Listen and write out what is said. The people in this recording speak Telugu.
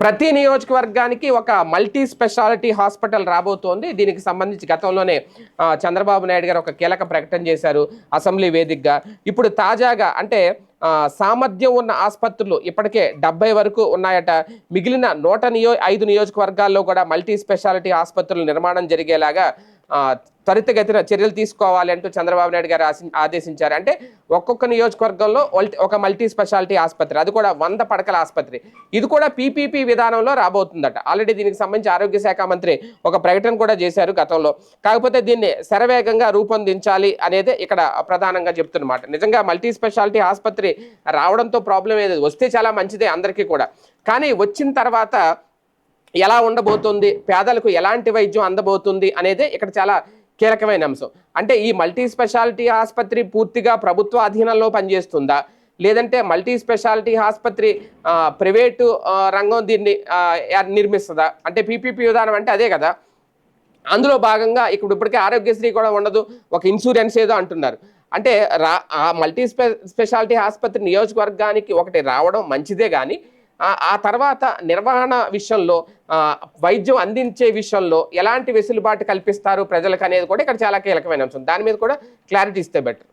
ప్రతి నియోజకవర్గానికి ఒక మల్టీ స్పెషాలిటీ హాస్పిటల్ రాబోతోంది. దీనికి సంబంధించి గతంలోనే చంద్రబాబు నాయుడు గారు ఒక కీలక ప్రకటన చేశారు అసెంబ్లీ వేదికగా. ఇప్పుడు తాజాగా అంటే సామర్థ్యం ఉన్న ఆసుపత్రులు ఇప్పటికే డెబ్బై వరకు ఉన్నాయట. మిగిలిన నూట నియో ఐదు నియోజకవర్గాల్లో కూడా మల్టీ స్పెషాలిటీ ఆసుపత్రులు నిర్మాణం జరిగేలాగా త్వరితగతిన చర్యలు తీసుకోవాలి అంటూ చంద్రబాబు నాయుడు గారు ఆశి- ఆదేశించారు. అంటే ఒక్కొక్క నియోజకవర్గంలో ఒక మల్టీ స్పెషాలిటీ ఆసుపత్రి అది కూడా వంద పడకల ఆసుపత్రి. ఇది కూడా పీపీపీ విధానంలో రాబోతుందట. ఆల్రెడీ దీనికి సంబంధించి ఆరోగ్య శాఖ మంత్రి ఒక ప్రకటన కూడా చేశారు గతంలో. కాకపోతే దీన్ని శరవేగంగా రూపొందించాలి అనేది ఇక్కడ ప్రధానంగా చెప్తున్నమాట. నిజంగా మల్టీ స్పెషాలిటీ ఆసుపత్రి రావడంతో ప్రాబ్లం ఏది? వస్తే చాలా మంచిదే అందరికీ కూడా. కానీ వచ్చిన తర్వాత ఎలా ఉండబోతుంది? పేదలకు ఎలాంటి వైద్యం అందబోతుంది అనేది ఇక్కడ చాలా కీలకమైన అంశం. అంటే ఈ మల్టీ స్పెషాలిటీ ఆసుపత్రి పూర్తిగా ప్రభుత్వ అధీనంలో పనిచేస్తుందా? లేదంటే మల్టీ స్పెషాలిటీ ఆసుపత్రి ప్రైవేటు రంగం దీన్ని నిర్మిస్తుందా? అంటే పీపీపీ విధానం అంటే అదే కదా. అందులో భాగంగా ఇప్పుడు ఇప్పటికే ఆరోగ్యశ్రీ కూడా ఉండదు ఒక ఇన్సూరెన్స్ ఏదో అంటున్నారు. అంటే రా మల్టీ స్పె స్పెషాలిటీ ఆసుపత్రి నియోజకవర్గానికి ఒకటి రావడం మంచిదే కానీ ఆ- తర్వాత నిర్వహణ విషయంలో వైద్యం అందించే విషయంలో ఎలాంటి వెసులుబాటు కల్పిస్తారు ప్రజలకు అనేది కూడా ఇక్కడ చాలా కీలకమైన అంశం. దాని మీద కూడా క్లారిటీ ఇస్తే బెటర్